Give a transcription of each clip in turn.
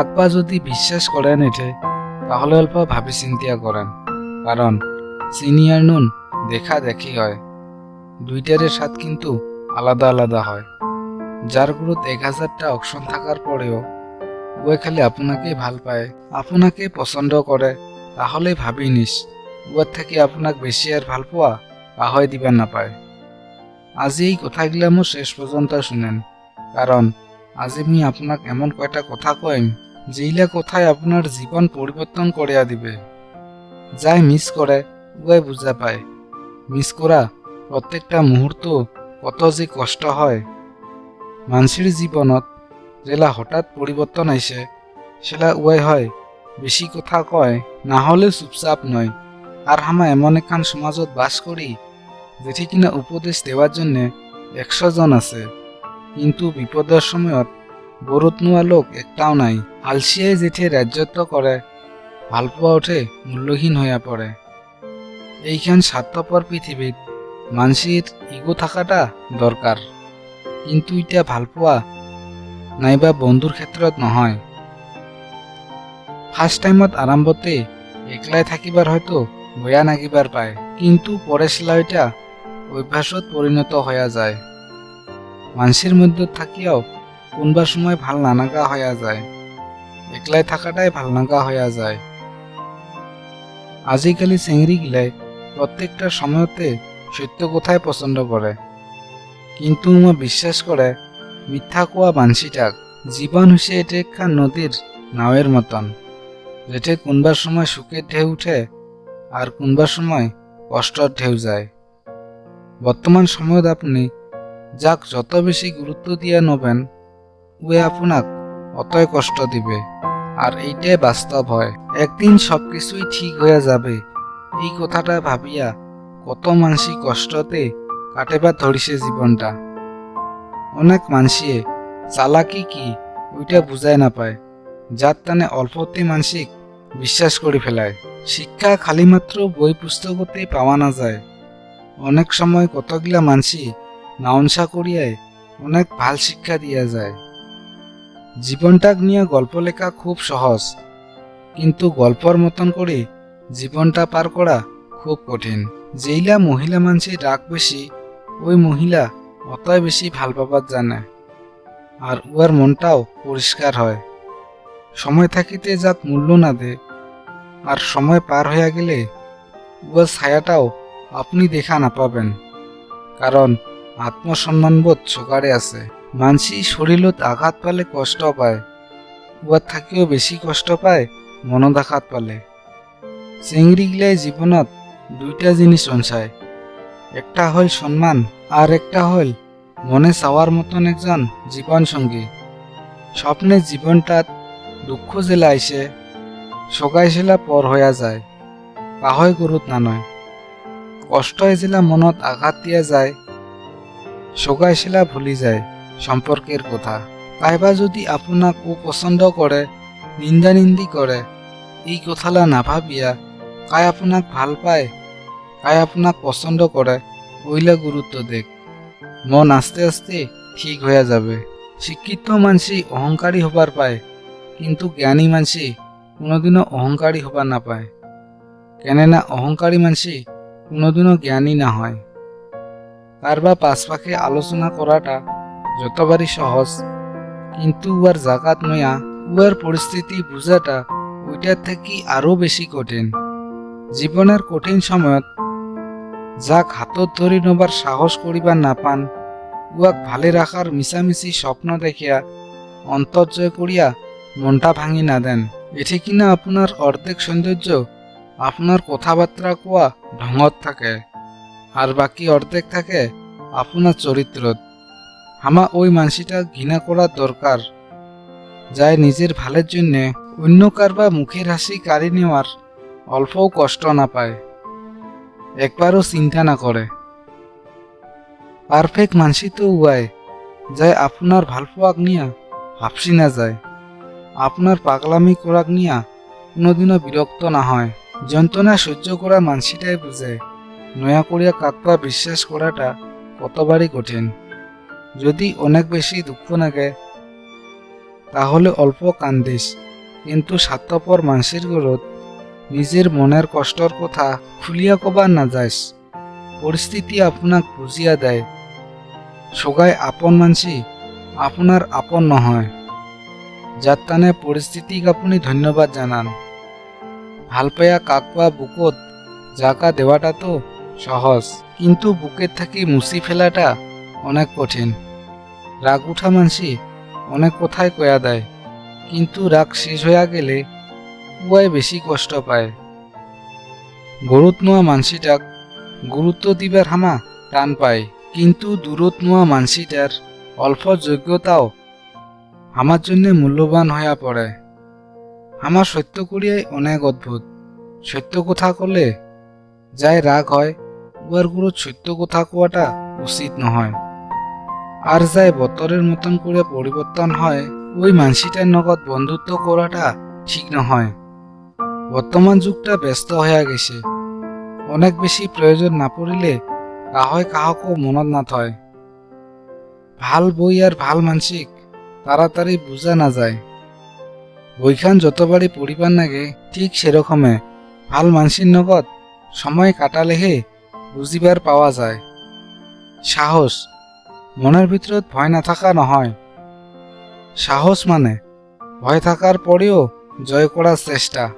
আকবা যদি বিশ্বাস করেন এঠে তাহলে অল্প ভাবি চিন্তিয়া করেন। কারণ সিনিয়র নুন দেখা দেখি হয়। দুইটারের স্বাদ কিন্তু আলাদা আলাদা হয়। যার গ্রুত এক হাজারটা অপশন থাকার পরেও ওয়ে খালি আপনাকেই ভালো পায়, আপনাকে পছন্দ করে, তাহলে ভাবি নিস, উয়ার থেকে আপনাক বেশি আর ভালো পোৱা পাহয় দিবা নাপায় আজি এই কথাগিলা মোৰ শেষ পৰ্যন্ত শুনেন। কাৰণ আজি আমি আপোনাক এমন কয়টা কথা কইম যেইলা কথাই আপনার জীবন পরিবর্তন করিয়া দিবে? যাই মিস করে উয়াই বুঝা পায়। মিস করা প্রত্যেকটা মুহূর্ত কত যে কষ্ট হয়। মানসির জীবনত যেলা হঠাৎ পরিবর্তন আইসে সেলা উয়াই হয় বেশি কথা কয় না হলে চুপচাপ নয়। আর হামা এমন একখান সমাজত বাস করি যেটি কিনা উপদেশ দেওয়ার জন্যে একশো জন আছে। কিন্তু বিপদের সময়ত বরত নোয়া লোক একটাও নাই। আলসিয়াই জেঠে রাজ্যত্ব করে ভালপোৱা উঠে মূল্যহীন হইয়া পড়ে এইখান স্বার্থপর পৃথিবীত মানসির ইগো থাকাটা দরকার কিন্তু ইটা ভালপোৱা নাইবা বন্ধুর ক্ষেত্ৰত নহয়। ফার্স্ট টাইমত আরম্ভতে একলাই থাকিবার হয়তো বয়া নাগিবার পায়। কিন্তু পরে সেলাইটা অভ্যাসত পরিণত হইয়া যায়। মানুষের মধ্যে থাকিয়াও কোনবা সময় ভালো নানাগা হইয়া যায়। একলাই থাকাটাই ভালো নাগা হইয়া যায়। আজিকালি চেংড়ি গিলাই প্রত্যেকটা সময়তে সত্য কথাই পছন্দ করে কিন্তু মই বিশ্বাস করে মিথ্যা কোয়া মানসিটাক জীবন হইছে এটি একখান নদীর নাওয়ের মতন। যেটে কোনবার সময় সুখের ঢেউ উঠে আর কোনবার সময় কষ্টর ঢেউ যায়। বর্তমান সময়ত আপনি যাক যত বেশি গুরুত্ব দিয়ে নবেন উয়ে আপনাক অতই কষ্ট দিবে। আর এইটাই বাস্তব হয়। একদিন সব কিছুই ঠিক হয়ে যাবে। এই কথাটা ভাবিয়া কত মানসি কষ্টতে কাটেবার ধরিছে জীবনটা অনেক মানসিয়ে চালাকি কি ওইটা বুঝাই নাপায়। যার টানে অল্পতে মানসিক বিশ্বাস করে ফেলায় শিক্ষা খালি মাত্র বই পুস্তকতে পাওয়া না যায় অনেক সময় কতগুলা মানসি নাউনসা করিয়ায় অনেক ভালো শিক্ষা দিয়া যায়। জীবনটাক নিয়ে গল্প লেখা খুব সহজ, কিন্তু গল্পর মতন করে জীবনটা পার করা খুব কঠিন। যেইলা মহিলা মানসির রাগ বেশি, ওই মহিলা অতই বেশি ভালো পাবার জানে আর উয়ার মনটাও পরিষ্কার হয়। সময় থাকিতে যাক মূল্য না দে, আর সময় পার হইয়া গেলে উয়ার ছায়াটাও আপনি দেখা না পাবেন, কারণ আত্মসম্মানবোধ চোকারে আছে। মানসি শরীরত আঘাত পালে কষ্ট পায় উয়ার থাকিও বেশি কষ্ট পায় মনত আঘাত পালে চেংড়িগিলাই জীবনত দুইটা জিনিস অঞ্চায় একটা হল সম্মান আর একটা হল মনে চাওয়ার মতন একজন জীবন সঙ্গী স্বপ্নের জীবনটাত দুঃখ জেলা আইসে সগাই জেলা পর হইয়া যায় কাহয় গুরুত না নয় কষ্ট জেলা মনত আঘাত দিয়া যায় সগাই শিলা ভুলি যায়। সম্পর্কের কথা। কাইবা যদি আপনাক ও পছন্দ করে নিন্দা নিন্দি করে এই কথালা না ভাবিয়া কাই আপনাক ভালো পায়, কাই আপনাক পছন্দ করে ওইলা গুরুত্ব দেখ মন আস্তে আস্তে ঠিক হয়ে যাবে। শিক্ষিত মানসি অহংকারী হবার পায়, কিন্তু জ্ঞানী মানসি কোনোদিনও অহংকারী হবার না পায় কেননা অহংকারী মানসি কোনোদিনও জ্ঞানী না হয় কারবা পাশপাখে আলোচনা করাটা যতবারই সহজ। কিন্তু উয়ার জাগাত নয়া উয়ার পরিস্থিতি বুঝাটা ওইটার থেকে আরও বেশি কঠিন। জীবনের কঠিন সময়ত যাক হাতত ধরি নবার সাহস করিবার না পান উয়াক ভালে রাখার মিছামিছি স্বপ্ন দেখিয়া অন্তর্জয় করিয়া মনটা ভাঙি না দেন। এটি কিনা আপনার অর্ধেক সৌন্দর্য আপনার কথাবার্তা কোয়া ঢঙত থাকে, আর বাকি অর্ধেক থাকে আপনার চরিত্রত। হামা ওই মানসিটা ঘৃণা করার দরকার, যাই নিজের ভালের জন্যে অন্য কারবা মুখের হাসি কাড়ি নেওয়ার অল্পও কষ্ট না পায়, একবারও চিন্তা না করে। পারফেক্ট মানসি তো উয়ায় যাই আপনার ভালপোয়াক নিয়া হাফসি না যায়, আপনার পাগলামি করাক নিয়া কোনোদিনও বিরক্ত না হয়। যন্ত্রণা সহ্য করা মানসিটাই বুঝে, নয়া করিয়া কাকপা বিশ্বাস করাটা কতবারই কঠিন। যদি অনেক বেশি দুঃখ লাগে তাহলে অল্প কান্দিস। কিন্তু স্বার্থপর মানুষের গরত নিজের মনের কষ্টর কথা খুলিয়া কবার না যাইস। পরিস্থিতি আপনাক বুঝিয়া দেয়। সগাই আপন মানসি আপনার আপন নহয়। যার টানে পরিস্থিতিক আপনি ধন্যবাদ জানান। ভালো পাইয়া কাকবা বুকত জাকা দেওয়াটা তো সহজ। কিন্তু বুকের থাকি মুছি ফেলাটা অনেক কঠিন। রাগ উঠা মানসি অনেক কথাই কয়া দেয়। কিন্তু রাগ শেষ হইয়া গেলে উয়াই বেশি কষ্ট পায়। গরুত নোয়া মানসিটাক গুরুত্ব দিবার হামা টান পায়। কিন্তু দূরত নোয়া মানসিটার অল্প যোগ্যতাও আমার জন্য মূল্যবান হইয়া পড়ে। আমার সত্য করিয়াই অনেক অদ্ভুত। সত্য কথা কলে যাই রাগ হয় উয়ার গুরুত সত্য কথা কোয়াটা উচিত নহয় আর যাই বতরের মতন করে পরিবর্তন হয়, ওই মানসিটার নগদ বন্ধুত্ব করাটা ঠিক নহয় বর্তমান যুগটা ব্যস্ত হয়ে গেছে। অনেক বেশি প্রয়োজন না পড়িলে কাহয় কাহকও মনত না থয়। ভালো বই আর ভালো মানসিক তাড়াতাড়ি বুঝা না যায়। বইখান যতবারই পড়িবার নাগে ঠিক সেরকমে ভালো মানসির নগদ সময় কাটালেহে বুঝিবার পাওয়া যায়। সাহস মনের ভিতৰত ভয় না থাকা নহয়। সাহস মানে ভয় থাকার পরেও জয় করার চেষ্টা।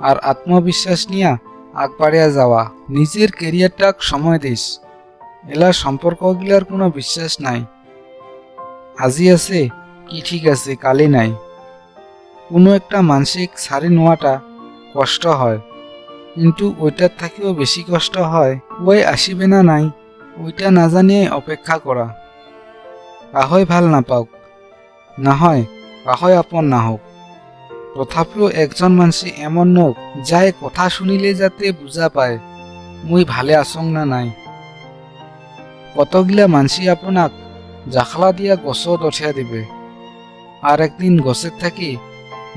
আর আত্মবিশ্বাস নিয়ে আগবাড়িয়া যাওয়া, নিজের কেরিয়ারটাক সময় দিস। এলার সম্পর্কগুলার কোনো বিশ্বাস নাই। আজি আছে, কি ঠিক আছে, কালি নাই। কোনো একটা মানসিক সারি নেওয়াটা কষ্ট হয়। কিন্তু ওইটার থেকেও বেশি কষ্ট হয় ওই আসিবে না নাই। ওইটা না জানিয়ে অপেক্ষা করা কাহই ভালো নাপাওক। না হয় কাহই আপন না হোক তথাপিও একজন মানসি এমন নোক যাই কথা শুনিলে যাতে বুঝা পায়, মুই ভালে আসং না নাই। কতগিলা মানসি আপনাক জাখলা দিয়া গছত উঠিয়া দিবে। আর একদিন গছের থাকি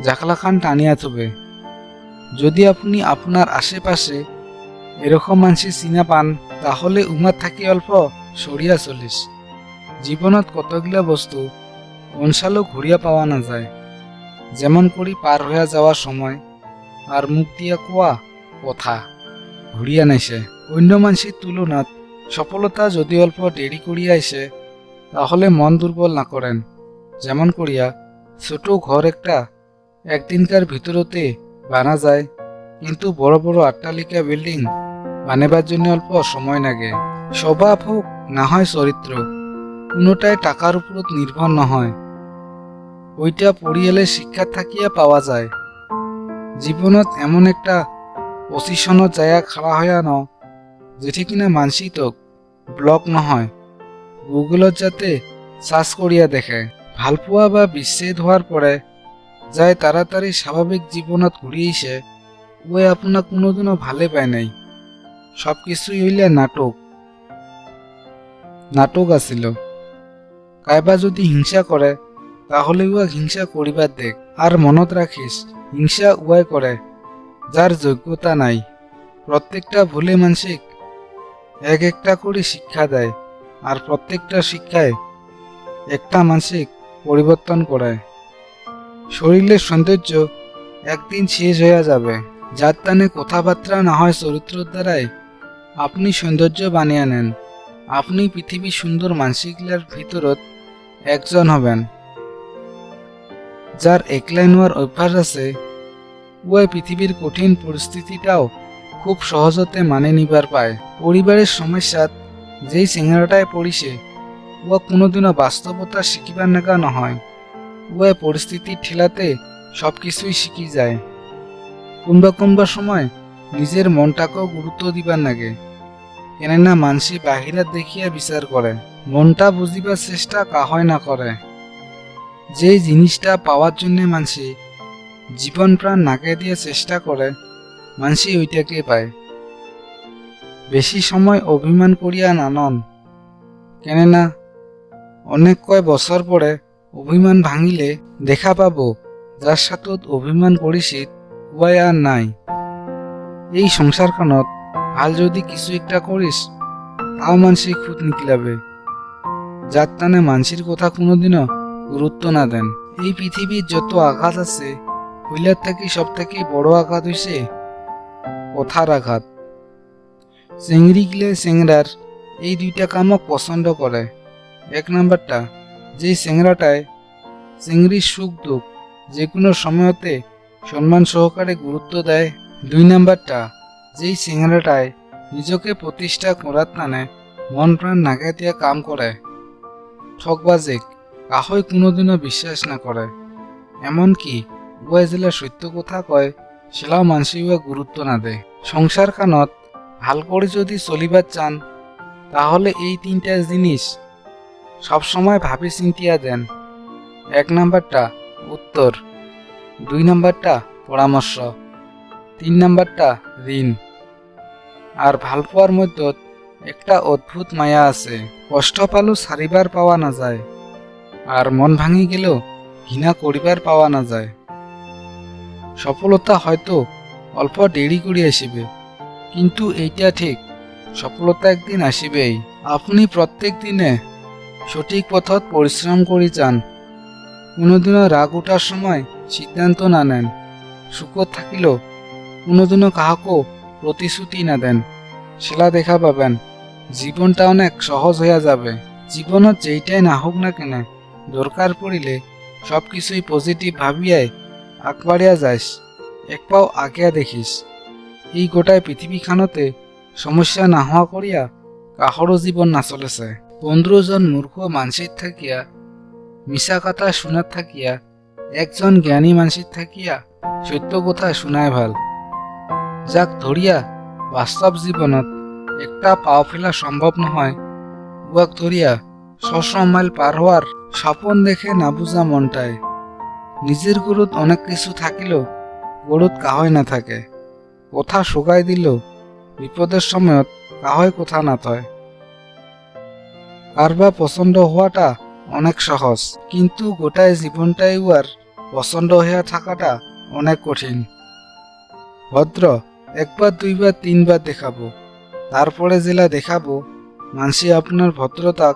জাখলাখান টানিয়া থবে। যদি আপনি আপনার আশেপাশে এরকম মানসি চিনা পান, তাহলে উমার থাকি অল্প সরিয়া চলিস জীবনত কতগুলা বস্তু অনসালো ঘুরিয়া পাওয়া না যায় যেমন করি পার হইয়া যাওয়ার সময় আর মুখ দিয়া কোয়া কথা ঘুরিয়া নাইছে। অন্য মানসির তুলনাত সফলতা যদি অল্প দেরি করিয়া আইসে তাহলে মন দুর্বল না করেন যেমন করিয়া ছোট ঘর একটা একদিনকার ভিতরতে বানা যায়, কিন্তু বড় বড় আট্টালিকা বিল্ডিং বানাবার জন্য অল্প সময় লাগে। স্বভাব হোক, না হয় চরিত্র, কোনোটাই টাকার উপরত নির্ভর নহয়। ওইটা পড়িয়ালে শিক্ষা থাকিয়া পাওয়া যায়। জীবনত এমন একটা পজিশনত যায়া খাড়া হইয়া ন যেটি কিনা মানসিতক ব্লক নহয়। গুগলত যাতে সার্চ করিয়া দেখে ভালপোৱা বা বিচ্ছেদ হোৱাৰ পরে যায় তাড়াতাড়ি স্বাভাবিক জীবনত ঘুরিয়েছে ওই আপনার কোনোদিনও ভালে পায় নাই। সব কিছুই হইলে নাটক। নাটক আছিল। কাইবা যদি হিংসা করে, তাহলে উয়া হিংসা করিবার দেখ। আর মনত রাখিস, হিংসা উয়াই করে, যার যোগ্যতা নাই। প্রত্যেকটা ভুলে মানসিক, এক একটা করে শিক্ষা দেয়, আর প্রত্যেকটা শিক্ষায় একটা মানসিক পরিবর্তন করায় শরীরের সৌন্দর্য একদিন শেষ হয়ে যাবে। যার টানে কথাবার্তা না হয় চরিত্রের দ্বারাই আপনি সৌন্দর্য বানিয়ে নেন। আপনি পৃথিবীর সুন্দর মানসিকগুলার ভিতরত একজন হবেন। যার একলাই নেওয়ার অভ্যাস আছে উয়াই পৃথিবীর কঠিন পরিস্থিতিটাও খুব সহজতে মানে নিবার পায়। পরিবারের সমস্যাত যেই চেঙেরাটায় পড়িছে উয়া কোনোদিনও বাস্তবতা শিখিবার নাগা নহয়। উয়াই পরিস্থিতির ঠেলাতে সব কিছুই শিখি যায়। কোনবা কোনবা সময় নিজের মনটাকেও গুরুত্ব দিবার লাগে কেননা মানসি বাহিরা দেখিয়া বিচার করে মনটা বুঝিবার চেষ্টা কাহয় না করে যে জিনিসটা পাওয়ার জন্য মানসি জীবন প্রাণ নাকে দিয়ে চেষ্টা করে মানসি ওইটাকে পায়। বেশি সময় অভিমান করিয়া নানন কেননা অনেক কয় বছর পরে অভিমান ভাঙিলে দেখা পাব যার সাথত অভিমান করিছি উপায় আর নাই। এই সংসারখনত ভালো যদি কিছু একটা করিস, তাও মানসি খুদ নিকলাবে যার টানে মানসির কথা কোনোদিনও গুরুত্ব না দেন। এই পৃথিবীর যত আঘাত আছে, হইলার থাকি সব থেকে বড় আঘাত হইছে কথার আঘাত। চিংড়ি গিলে চিংড়ার এই দুইটা কামক পছন্দ করে। এক নাম্বারটা, যেই চিংড়াটায় চিংড়ির সুখ দুঃখ যে কোনো সময়তে সম্মান সহকারে গুরুত্ব দেয়। দুই নাম্বারটা যেই চিংড়াটায় নিজকে প্রতিষ্ঠা করার টানে মন প্রাণ নাগে দিয়া কাম করে ঠকবাজিক কাহই কোনোদিনও বিশ্বাস না করে এমনকি উভয় জেলা সত্য কথা কয় সেলাও মানসি উয়া গুরুত্ব না দেয় সংসার খানত ভালো করে যদি চলিবার চান তাহলে এই তিনটা জিনিস সবসময় ভাবি চিন্তিয়া দেন এক নাম্বারটা উত্তর দুই নাম্বারটা পরামর্শ তিন নাম্বারটা ঋণ। আর ভালো পাওয়ার মধ্যে একটা অদ্ভুত মায়া আছে। কষ্ট পালো সারিবার পাওয়া না যায় আর মন ভাঙি গেলেও ঘৃণা করিবার পাওয়া না যায় সফলতা হয়তো অল্প দেরি করে আসিবে কিন্তু এইটা ঠিক সফলতা একদিন আসিবেই আপনি প্রত্যেক দিনে সঠিক পথত পরিশ্রম করে যান। কোনোদিনও রাগ উঠার সময় সিদ্ধান্ত না নেন সুখত থাকিলেও কোনোদিনও কাহাকো প্রতিশ্রুতি না দেন। সেলা দেখা পাবেন। জীবনটা অনেক সহজ হইয়া যাবে। জীবনত যেইটাই না হোক না কেন, দরকার পড়িলে সব কিছুই পজিটিভ ভাবিয়াই আগবাড়িয়া যাইস। এক পাও আগিয়া দেখিস। এই গোটায় পৃথিবীখানতে সমস্যা না হওয়া করিয়া কাহরও জীবন না চলেছে। পনেরোজন মূর্খ মানসিক থাকিয়া মিশা কথা শোনার থাকিয়া, একজন জ্ঞানী মানসিক থাকিয়া সত্য কথা শোনায় ভালো। যাক ধরিয়া, বাস্তব জীবনত একটা পাও ফেলা সম্ভব নহয়। উয়াক ধরিয়া, ছশ মাইল পার হওয়ার স্বপন দেখে না বুঝা মনটায়। নিজের গরুত অনেক কিছু থাকিলেও গরুত কাহয় না থাকে। কথা শুকাই দিলেও বিপদের সময়ত কাহয় কথা না থয়। কারবা পছন্দ হওয়াটা অনেক সহজ, কিন্তু গোটায় জীবনটাই উয়ার পছন্দ হইয়া থাকাটা অনেক কঠিন। ভদ্র একবার, দুইবার, তিনবার দেখাবো। তারপরে জেলা দেখাবো। মানসি আপনার ভদ্রতাক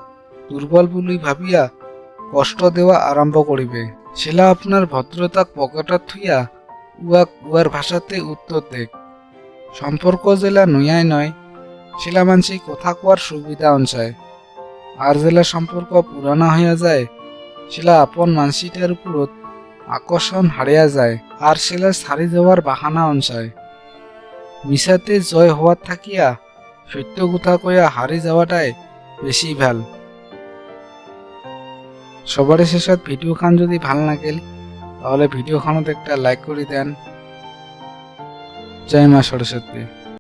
দুর্বল বলি ভাবিয়া কষ্ট দেওয়া আরম্ভ করিবে। সেলা আপনার ভদ্রতাক পকেটত থুইয়া উয়াক উয়ার ভাষাতে উত্তর দেখ সম্পর্ক জেলা নয়াই নয়, সেলা মানসি কথা কোয়ার সুবিধা অঞ্চায় আর জেলা সম্পর্ক পুরানা হইয়া যায়, সেলা আপন মানসিটার উপরত আকর্ষণ হারিয়া যায়। আর সেলা সারি যাওয়ার বাহানা অঞ্চায় মিশাতে জয় হওয়ার থাকিয়া সত্য কথা কইয়া হারে যাওয়াটাই বেশি ভালো। সবার শেষত ভিডিও খান যদি ভালো লাগিল তাহলে ভিডিওখানত একটা লাইক করে দেন। জয় মা সরস্বতী